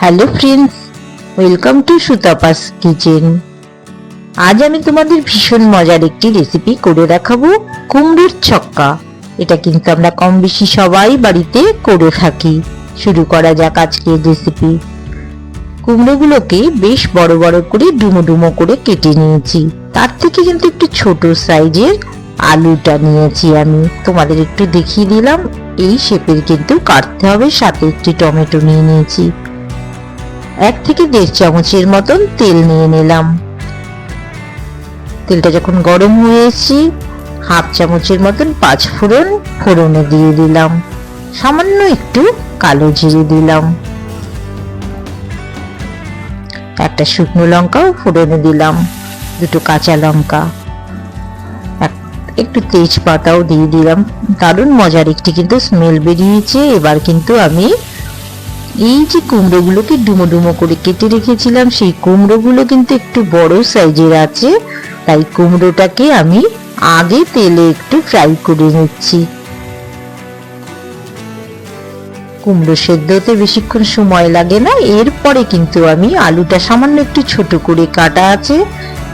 Hello friends welcome to Sutapa's kitchen আজ আমি তোমাদের ভীষণ মজার একটি রেসিপি করে দেখাবো, কুমড়োর ছক্কা। এটা কিন্তু আমরা কম বেশি সবাই বাড়িতে করে থাকি। শুরু করা যাক আজকের রেসিপি কুমড়োগুলোকে বেশ বড় বড় করে ডুমো ডুমো করে কেটে নিয়েছি। তার থেকে কিন্তু একটু ছোট সাইজের আলুটা নিয়েছি আমি। তোমাদের একটু দেখিয়ে দিলাম, এই শেপের কিন্তু কাটতে হবে, সাথে একটি টমেটো নিয়ে নিয়েছি। এক থেকে দেড় চামচের মতন তেল নিয়ে নিলাম। তেলটা যখন গরম হয়ে এসেছি হাফ চামচের মতন পাঁচ ফোড়ন ফোড়নে দিয়ে দিলাম। সামান্য একটু কালো জিরে দিলাম। একটা শুকনো লঙ্কাও ফোড়নে দিলাম, দুটো কাঁচা লঙ্কা। এক- একটু তেজপাতাও দিয়ে দিলাম। দারুণ মজার একটি কিন্তু স্মেল বেরিয়েছে। এবার কিন্তু আমি এই যে কুমড়োগুলোকে ডুমো ডুমো করে কেটে রেখেছিলাম, সেই কুমড়োগুলো কিন্তু একটু বড় সাইজের আছে। তাই কুমড়োটাকে আমি আগে তেলে একটু ফ্রাই করে নিচ্ছি। কুমড়ো সেদ্ধ হতে বেশিক্ষণ সময় লাগে না, এরপরে কিন্তু আমি আলুটা সামান্য একটু ছোট করে কাটা আছে।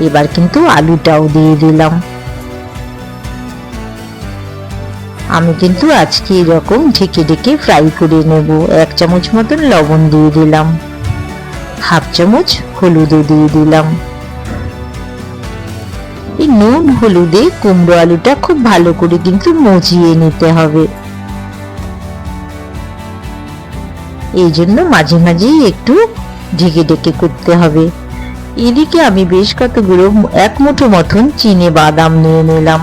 এবার কিন্তু আলুটাও দিয়ে দিলাম। আমি কিন্তু আজকে এরকম ঢেকে ঢেকে ফ্রাই করে নেব। এক চামচ মতন লবণ দিয়ে দিলাম। হাফ চামচ হলুদও দিয়ে দিলাম। এই নুন, হলুদে কুমড়ো আলুটা খুব ভালো করে কিন্তু মজিয়ে নিতে হবে। এই জন্য মাঝে মাঝেই একটু ঢেকে ঢেকে করতে হবে। এদিকে আমি বেশ কতগুলো এক মুঠো মতন চিনে বাদাম নিয়ে নিলাম।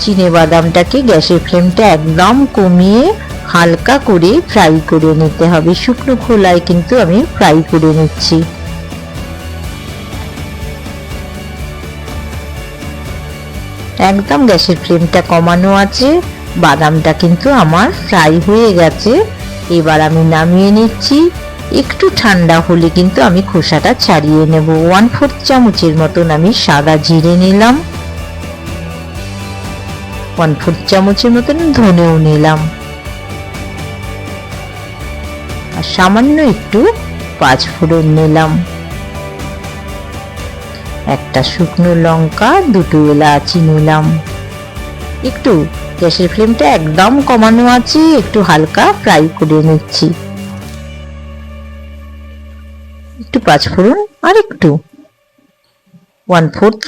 চিনে বাদামটাকে গ্যাসের ফ্লেমটা একদম কমিয়ে হালকা করে ফ্রাই করে নিতে হবে। শুকনো খোলায় কিন্তু আমি ফ্রাই করে নিচ্ছি। একদম গ্যাসের ফ্লেমটা কমানো আছে। বাদামটা কিন্তু আমার ফ্রাই হয়ে গেছে। এবার আমি নামিয়ে নিচ্ছি। একটু ঠান্ডা হলে কিন্তু আমি খোসাটা ছাড়িয়ে নেব। ওয়ান ফোর্থ চামচের মতন আমি সাদা জিরে নিলাম। ওয়ান ফোর্থ চামচের মতন ধনেও নিলাম। আর সামান্য একটু পাঁচ ফোড়ন নিলাম। একটা শুকনো লঙ্কা, দুটো এলাচি নিলাম। একটু গ্যাসের ফ্লেমটা একদম কমানো আছে, একটু হালকা ফ্রাই করে নিচ্ছি। একটু পাঁচ ফোড়ন আর একটু ওয়ান ফোর্থ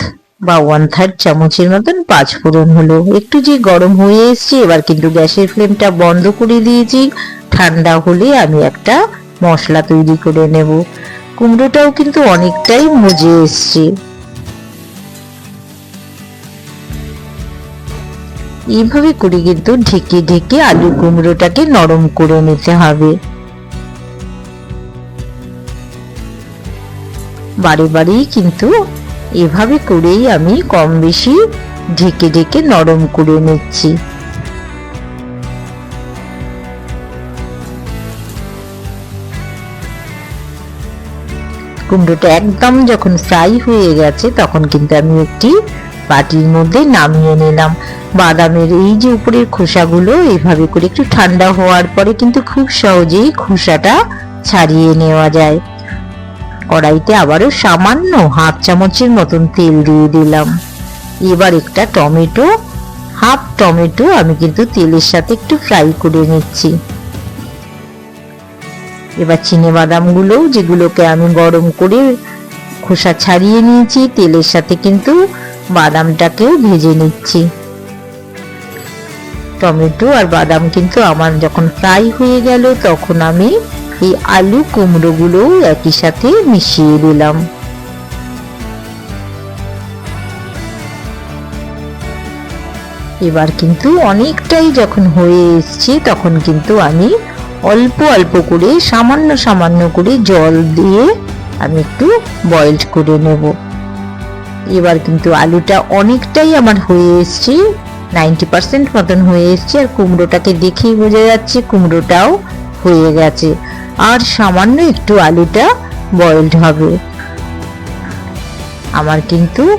বা ওয়ান থার্ড চামচের মতন পাঁচ ফোড়ন হলো। একটু যে গরম হয়ে এসছে, এবার কিন্তু গ্যাসের ফ্লেমটা বন্ধ করে দিয়েছি। ঠান্ডা হলে আমি একটা মশলা তৈরি করে নেব। কুমড়োটাও কিন্তু অনেকটাই মজে এসছে। এইভাবে করে কিন্তু ঢেকে ঢেকে আলু কুমড়োটাকে নরম করে নিতে হবে। বারে বারেই কিন্তু এভাবে করেই আমি কম বেশি ঢেকে ঢেকে নরম করে নিচ্ছি। কুমড়োটা একদম যখন ফ্রাই হয়ে গেছে, তখন কিন্তু আমি একটি বাটির মধ্যে নামিয়ে নিলাম। বাদামের এই যে উপরের খোসাগুলো এইভাবে করে একটু ঠান্ডা হওয়ার পরে কিন্তু খুব সহজেই খোসাটা ছাড়িয়ে নেওয়া যায়। কড়াইতে আবারও সামান্য হাফ চামচের মতন তেল দিয়ে দিলাম। এবার একটা টমেটো, হাফ টমেটো আমি কিন্তু তেলের সাথে একটু ফ্রাই করে নিচ্ছি। এবার চিনে বাদামগুলো, যেগুলোকে আমি গরম করে খোসা ছাড়িয়ে নিয়েছি, তেলের সাথে কিন্তু বাদামটাকেও ভেজে নিচ্ছি। টমেটো আর বাদাম কিন্তু আমার যখন ফ্রাই হয়ে গেল, তখন আমি এই আলু কুমড়োগুলো একই সাথে মিশিয়ে দিলাম। এবার কিন্তু অনেকটাই যখন হয়ে এসছে তখন কিন্তু আমি অল্প অল্প করে, সামান্য সামান্য করে জল দিয়ে আমি একটু বয়েলড করে নেব। এবার কিন্তু আলুটা অনেকটাই আমার হয়ে এসছে নাইনটি পার্সেন্ট মতন হয়ে এসছে, আর কুমড়োটাকে দেখেই বোঝা যাচ্ছে কুমড়োটাও হয়ে গেছে। আর সামান্য একটু আলুটা বয়েলড হবে। আমার কিন্তু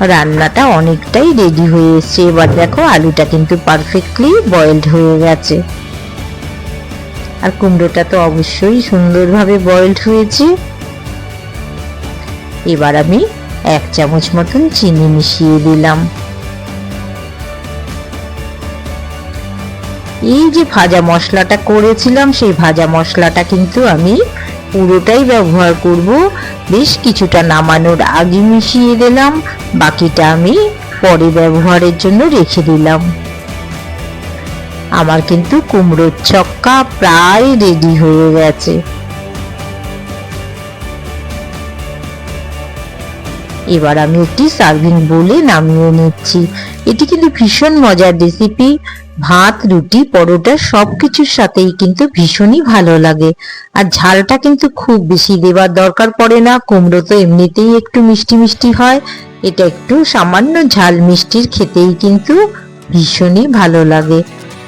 রান্নাটা অনেকটাই রেডি হয়ে এসছে। এবার দেখো আলুটা কিন্তু পারফেক্টলি বয়েলড হয়ে গেছে। আর কুমড়োটা তো অবশ্যই সুন্দরভাবে বয়েলড হয়েছে। এবার আমি এক চামচ মতন চিনি মিশিয়ে দিলাম। এই যে ভাজা মশলাটা করেছিলাম, সেই ভাজা মশলাটা কিন্তু আমি পুরোটাই ব্যবহার করব। বেশ কিছুটা নামানোর আগে মিশিয়ে দিলাম, বাকিটা আমি পরে ব্যবহারের জন্য রেখে দিলাম। আমার কিন্তু কুমড়োর ছক্কা প্রায় রেডি হয়ে গেছে। এবার আমি একটি সার্ভিং বলে নামিয়ে নিচ্ছি। এটি কিন্তু ভীষণ মজার রেসিপি ভাত, রুটি, পরোটা সবকিছুর সাথেই কিন্তু ভীষণই ভালো লাগে। আর ঝালটা কিন্তু খুব বেশি দেবার দরকার পড়ে না, কুমড়ো তো এমনিতেই একটু মিষ্টি মিষ্টি হয়। এটা একটু সামান্য ঝাল মিষ্টির খেতেই কিন্তু ভীষণই ভালো লাগে।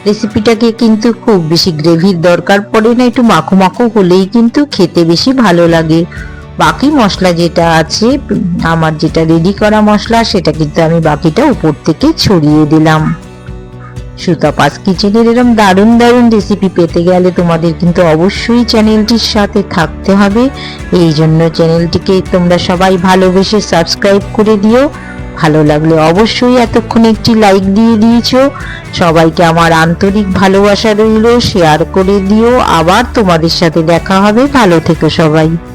রেসিপিটাকে কিন্তু খুব বেশি গ্রেভির দরকার পড়ে না, একটু মাখো মাখো হলেই কিন্তু খেতে বেশি ভালো লাগে। বাকি মশলা যেটা আছে, আমার যেটা রেডি করা মশলা, সেটা কিন্তু আমি বাকিটা উপর থেকে ছড়িয়ে দিলাম। সুতা পাস কিচেনের এরকম দারুণ দারুণ রেসিপি পেতে গেলে তোমাদের কিন্তু অবশ্যই চ্যানেলটির সাথে থাকতে হবে। এই জন্য চ্যানেলটিকে তোমরা সবাই ভালোবেসে সাবস্ক্রাইব করে দিও। ভালো লাগলে অবশ্যই এতক্ষণ একটি লাইক দিয়ে দিয়েছ। সবাইকে আমার আন্তরিক ভালোবাসা রইল শেয়ার করে দিও। আবার তোমাদের সাথে দেখা হবে। ভালো থেকো সবাই।